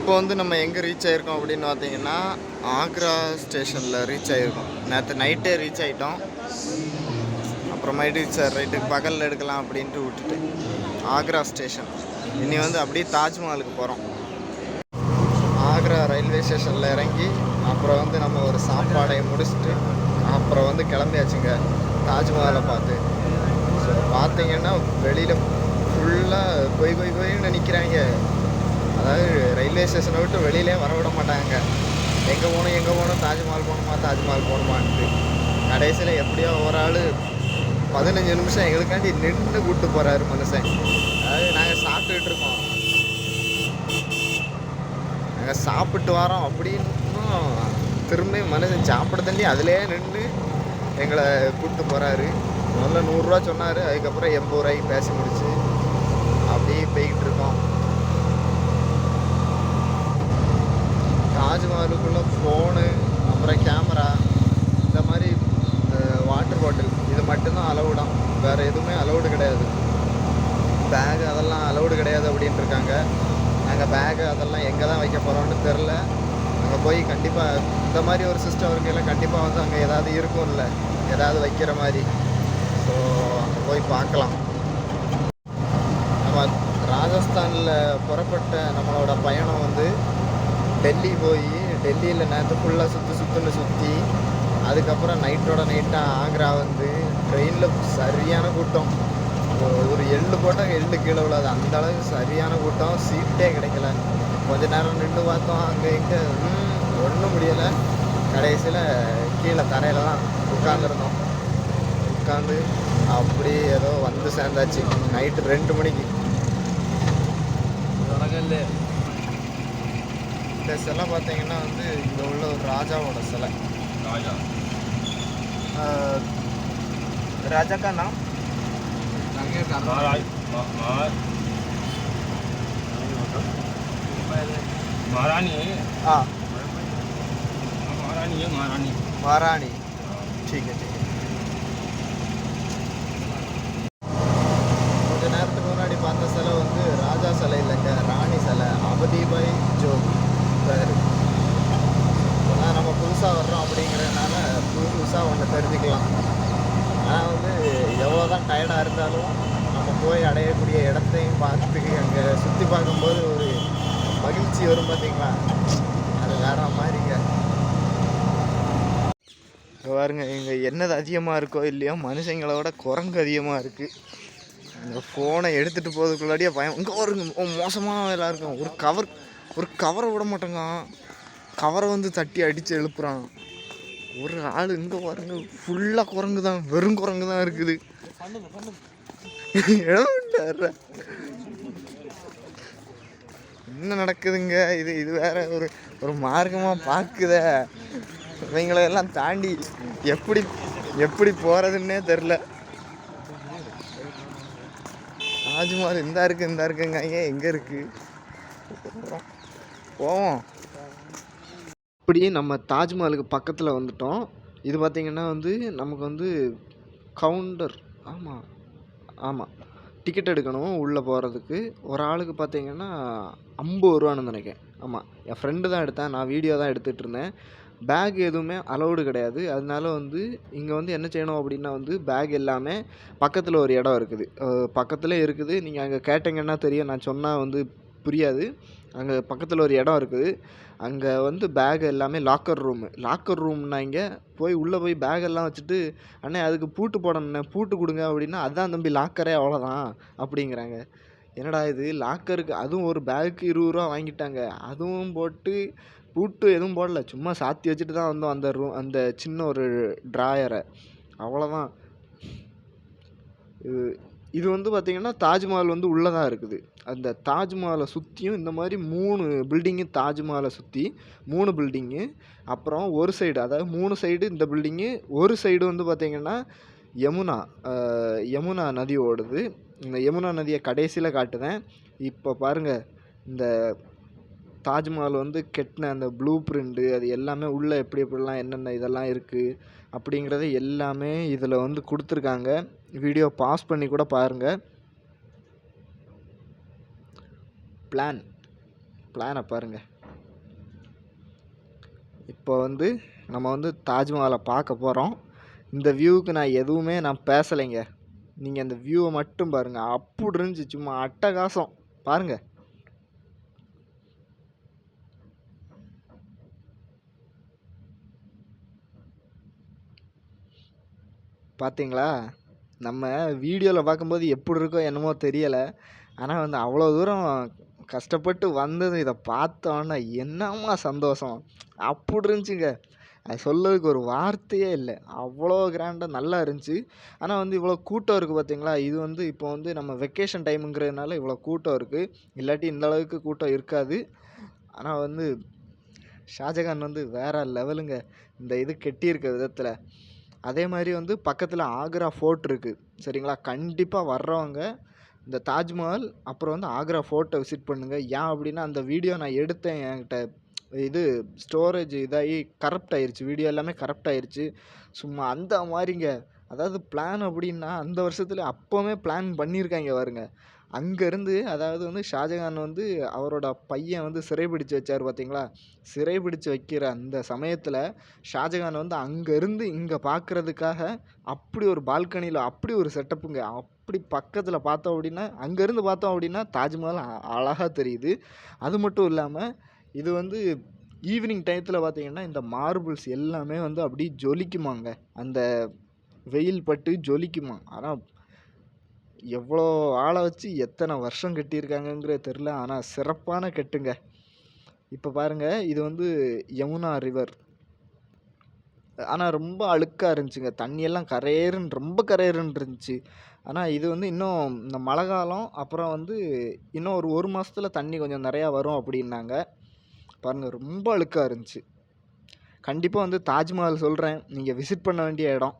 இப்போ வந்து நம்ம எங்கே ரீச் ஆகிருக்கோம் அப்படின்னு பார்த்தீங்கன்னா ஆக்ரா ஸ்டேஷனில் ரீச் ஆகிருக்கோம் நேற்று நைட்டே ரீச் ஆகிட்டோம் அப்புறமேட்டு சார் ரைட்டு பகலில் எடுக்கலாம் அப்படின்ட்டு விட்டுட்டு ஆக்ரா ஸ்டேஷன் இனி வந்து அப்படியே தாஜ்மஹாலுக்கு போகிறோம் ஆக்ரா ரயில்வே ஸ்டேஷனில் இறங்கி அப்புறம் வந்து நம்ம ஒரு சாப்பாடை முடிச்சுட்டு அப்புறம் வந்து கிளம்பியாச்சுங்க. தாஜ்மஹாலை பார்த்து. ஸோ பார்த்தீங்கன்னா வெளியில் ஃபுல்லாக போய் போய் கொய்ன்னு நிற்கிறாங்க அதாவது ரயில்வே ஸ்டேஷனை விட்டு வெளியிலே வர விட மாட்டாங்க. எங்கே போகணும் எங்கே போகணும் தாஜ்மஹால் போகணுமா தாஜ்மஹால் போகணுமான்ட்டு. கடைசியில் எப்படியோ ஒரு ஆள் பதினஞ்சு நிமிஷம் எங்களுக்காண்டி நின்று கூப்பிட்டு போகிறாரு மனுஷன். அதாவது நாங்கள் சாப்பிட்டுக்கிட்டு இருக்கோம். நாங்கள் சாப்பிட்டு வரோம் அப்படின்னும் திரும்ப மனுஷன் சாப்பிட தண்ணி அதிலே நின்று எங்களை கூப்பிட்டு போகிறாரு முதல்ல நூறுரூவா சொன்னார். அதுக்கப்புறம் எண்பது ரூபாய்க்கு பேசி முடிச்சு. அப்படியே போய்கிட்டு இருக்கோம். தாஜ்மஹாலுக்குள்ளே ஃபோனு அப்புறம் கேமரா இந்த மாதிரி வாட்டர் பாட்டில் இது மட்டும்தான் அலவுடாம் வேறு எதுவுமே அலவுடு கிடையாது. பேக் அதெல்லாம் அலவுடு கிடையாது அப்படின்ட்டு இருக்காங்க. நாங்கள் பேகு அதெல்லாம் எங்கே தான் வைக்க போகிறோம்னு தெரில அங்கே போய் கண்டிப்பாக இந்த மாதிரி ஒரு சிஸ்டம் இருக்கையில் கண்டிப்பாக வந்து அங்கே ஏதாவது இருக்கும்ல. ஏதாவது வைக்கிற மாதிரி. ஸோ அங்கே போய் பார்க்கலாம். நம்ம ராஜஸ்தானில் புறப்பட்ட நம்மளோட பயணம் வந்து டெல்லி போய் டெல்லியில் நேற்று ஃபுல்லாக சுற்றி சுற்றுன்னு சுற்றி அதுக்கப்புறம் நைட்டோட நைட்டாக ஆக்ரா வந்து ட்ரெயினில் சரியான கூட்டம். ஒரு எள்ளு போட்டால் எள்ளு கீழே விழாது. அந்த அளவுக்கு சரியான கூட்டம். சீட்டே கிடைக்கல. கொஞ்ச நேரம் நின்று பார்த்தோம். அங்கே இங்கே ஒன்றும் முடியலை. கடைசியில் கீழே தரையில் தான் உட்காந்துருந்தோம் உட்காந்து அப்படி ஏதோ வந்து சேர்ந்தாச்சு. நைட்டு ரெண்டு மணிக்கு. இந்த சிலை பார்த்தீங்கன்னா வந்து இங்கே உள்ள ஒரு ராஜாவோட சிலை ராஜா ஆஹ், ராஜா கா நாம் महाराज मा- मा- महारानी है ஆ महारानी है महारानी महारानी ठीक है ठीक है கொஞ்ச நேரத்துக்கு முன்னாடி பார்த்த சிலை வந்து ராஜா சிலை இல்லைங்க ராணி சிலை அவதிபாய் புதுசாக ஒன்று தெரிஞ்சுக்கலாம். ஆனால் வந்து எவ்வளோ தான் டயர்டாக இருந்தாலும் நம்ம போய் அடையக்கூடிய இடத்தையும் பார்த்துக்கு அங்கே சுற்றி பார்க்கும்போது ஒரு மகிழ்ச்சி வரும் பார்த்தீங்களா அது வேற மாதிரிங்க பாருங்க இங்கே என்னது அதிகமாக இருக்கோ இல்லையோ மனுஷங்களை விட குரங்கு அதிகமாக இருக்குது இந்த ஃபோனை எடுத்துகிட்டு போகிறதுக்குள்ளாடியே பயம் இங்கே வருங்க மோசமாக எல்லாம் இருக்கும் ஒரு கவர் ஒரு கவரை விட மாட்டேங்க கவரை வந்து தட்டி அடித்து எழுப்புறான். ஒரு ஆள் இங்கே பாருங்க ஃபுல்லாக குரங்கு தான் வெறும் குரங்கு தான் இருக்குது என்ன நடக்குதுங்க? இது இது வேற ஒரு ஒரு மார்க்கமாக பார்க்குதே. இவங்களை எல்லாம் தாண்டி எப்படி எப்படி போகிறதுன்னே தெரில தாஜ்மஹால் இந்தா இருக்கு இந்தா இருக்குங்க. ஏன் எங்கே இருக்குது போவோம். அப்படியே நம்ம தாஜ்மஹாலுக்கு பக்கத்தில் வந்துட்டோம். இது பார்த்திங்கன்னா வந்து நமக்கு வந்து கவுண்டர் ஆமாம் ஆமாம் டிக்கெட் எடுக்கணும் உள்ளே போகிறதுக்கு ஒரு ஆளுக்கு பார்த்திங்கன்னா ஐம்பது ரூபான்னு நினைக்கிறேன். ஆமாம் என் ஃப்ரெண்டு தான் எடுத்தேன் நான் வீடியோ தான் எடுத்துகிட்டு இருந்தேன். பேக் எதுவுமே அலௌடு கிடையாது. அதனால வந்து இங்கே வந்து என்ன செய்யணும் அப்படின்னா வந்து பேக் எல்லாமே பக்கத்தில் ஒரு இடம் இருக்குது. பக்கத்தில் இருக்குது. நீங்கள் அங்கே கேட்டிங்கன்னா தெரியும். நான் சொன்னால் வந்து புரியாது. அங்கே பக்கத்தில் ஒரு இடம் இருக்குது. அங்கே வந்து பேக் எல்லாமே லாக்கர் ரூமு லாக்கர் ரூம்னா இங்கே போய் உள்ளே போய் பேக் எல்லாம் வச்சுட்டு அண்ணே அதுக்கு பூட்டு போடணுண்ணே பூட்டு கொடுங்க அப்படின்னா அதான் தம்பி லாக்கரே அவ்வளோதான் அப்படிங்கிறாங்க. என்னடா இது? லாக்கருக்கு அதுவும் ஒரு பேக்கு இருபது ரூபா வாங்கிட்டாங்க. அதுவும் போட்டு பூட்டு எதுவும் போடல. சும்மா சாத்தி வச்சுட்டு தான் வந்தோம் அந்த ரூம் அந்த சின்ன ஒரு ட்ராயரை அவ்வளோதான் இது இது வந்து பார்த்திங்கன்னா தாஜ்மஹால் வந்து உள்ளே தான் இருக்குது. அந்த தாஜ்மஹாலை சுற்றியும் இந்த மாதிரி மூணு பில்டிங்கு தாஜ்மஹாலை சுற்றி மூணு பில்டிங்கு அப்புறம் ஒரு சைடு அதாவது மூணு சைடு இந்த பில்டிங்கு ஒரு சைடு வந்து பார்த்திங்கன்னா யமுனா யமுனா நதி ஓடுது. இந்த யமுனா நதியை கடைசியில் காட்டுதேன் இப்போ பாருங்கள் இந்த தாஜ்மஹால் வந்து கெட்டின அந்த ப்ளூ பிரிண்ட்டு அது எல்லாமே உள்ளே எப்படி எப்படிலாம் என்னென்ன இதெல்லாம் இருக்குது அப்படிங்கிறத எல்லாமே இதில் வந்து கொடுத்துருக்காங்க. வீடியோ பாஸ் பண்ணி கூட பாருங்கள் பிளான் பிளானை பாருங்கள் இப்போ வந்து நம்ம வந்து தாஜ்மஹாலை பார்க்க போகிறோம் இந்த வியூவுக்கு நான் எதுவுமே நான் பேசலைங்க. நீங்கள் அந்த வியூவை மட்டும் பாருங்கள் அப்படி இருந்துச்சு சும்மா அட்டகாசம். பாருங்கள் பார்த்தீங்களா நம்ம வீடியோவில் பார்க்கும்போது எப்படி இருக்கோ என்னமோ தெரியலை. ஆனால் வந்து அவ்வளோ தூரம் கஷ்டப்பட்டு வந்தது இதை பார்த்தோன்னே என்னம்மா சந்தோஷம். அப்படி இருந்துச்சுங்க. அது சொல்லதுக்கு ஒரு வார்த்தையே இல்லை. அவ்வளோ கிராண்டாக நல்லா இருந்துச்சு. ஆனால் வந்து இவ்வளோ கூட்டம் இருக்குது பார்த்தீங்களா? இது வந்து இப்போ வந்து நம்ம வெக்கேஷன் டைமுங்கிறதுனால இவ்வளோ கூட்டம் இருக்குது இல்லாட்டி இந்த அளவுக்கு கூட்டம் இருக்காது. ஆனால் வந்து ஷாஜகான் வந்து வேறு லெவலுங்க இந்த இது கெட்டியிருக்க விதத்தில். அதே மாதிரி வந்து பக்கத்தில் ஆக்ரா ஃபோர்ட் இருக்குது சரிங்களா? கண்டிப்பாக வர்றவங்க இந்த தாஜ்மஹால் அப்புறம் வந்து ஆக்ரா ஃபோர்ட்டை விசிட் பண்ணுங்கள் ஏன் அப்படின்னா அந்த வீடியோ நான் எடுத்தேன் என்கிட்ட. இது ஸ்டோரேஜ் இதாகி கரப்ட் ஆயிடுச்சு வீடியோ எல்லாமே கரப்ட் ஆயிடுச்சு சும்மா அந்த மாதிரிங்க. அதாவது பிளான் அப்படின்னா அந்த வருஷத்தில் அப்போவுமே பிளான் பண்ணியிருக்காங்க பாருங்க. அங்கேருந்து அதாவது வந்து ஷாஜகான் வந்து அவரோட பையன் வந்து சிறைப்பிடிச்சு வச்சார் பார்த்தீங்களா சிறைப்பிடிச்சு வைக்கிற அந்த சமயத்தில் ஷாஜகான் வந்து அங்கேருந்து இங்கே பார்க்குறதுக்காக அப்படி ஒரு பால்கனியில் அப்படி ஒரு செட்டப்புங்க. அப்படி பக்கத்தில் பார்த்தோம் அப்படின்னா அங்கேருந்து பார்த்தோம் அப்படின்னா தாஜ்மஹால் அழகாக தெரியுது. அது மட்டும் இல்லாமல் இது வந்து ஈவினிங் டயத்தில் பார்த்தீங்கன்னா இந்த மார்பிள்ஸ் எல்லாமே வந்து அப்படியே ஜொலிக்குமாங்க. அந்த வெயில் பட்டு ஜொலிக்குமா. ஆனால் எவ்வளோ ஆளை வச்சு எத்தனை வருஷம் கட்டியிருக்காங்கங்கிறது தெரில ஆனால் சிறப்பான கட்டுங்க. இப்போ பாருங்க இது வந்து யமுனா ரிவர் ஆனால் ரொம்ப அழுக்காக இருந்துச்சுங்க. தண்ணியெல்லாம் கரையேறுன்னு ரொம்ப கரையேறுன்னு இருந்துச்சு. ஆனால் இது வந்து இன்னும் இந்த மழை காலம் அப்புறம் வந்து இன்னும் ஒரு ஒரு மாதத்துல தண்ணி கொஞ்சம் நிறையா வரும் அப்படின்னாங்க. பாருங்கள் ரொம்ப அழுக்காக இருந்துச்சு. கண்டிப்பாக வந்து தாஜ்மஹால் சொல்கிறேன் நீங்கள் விசிட் பண்ண வேண்டிய இடம்.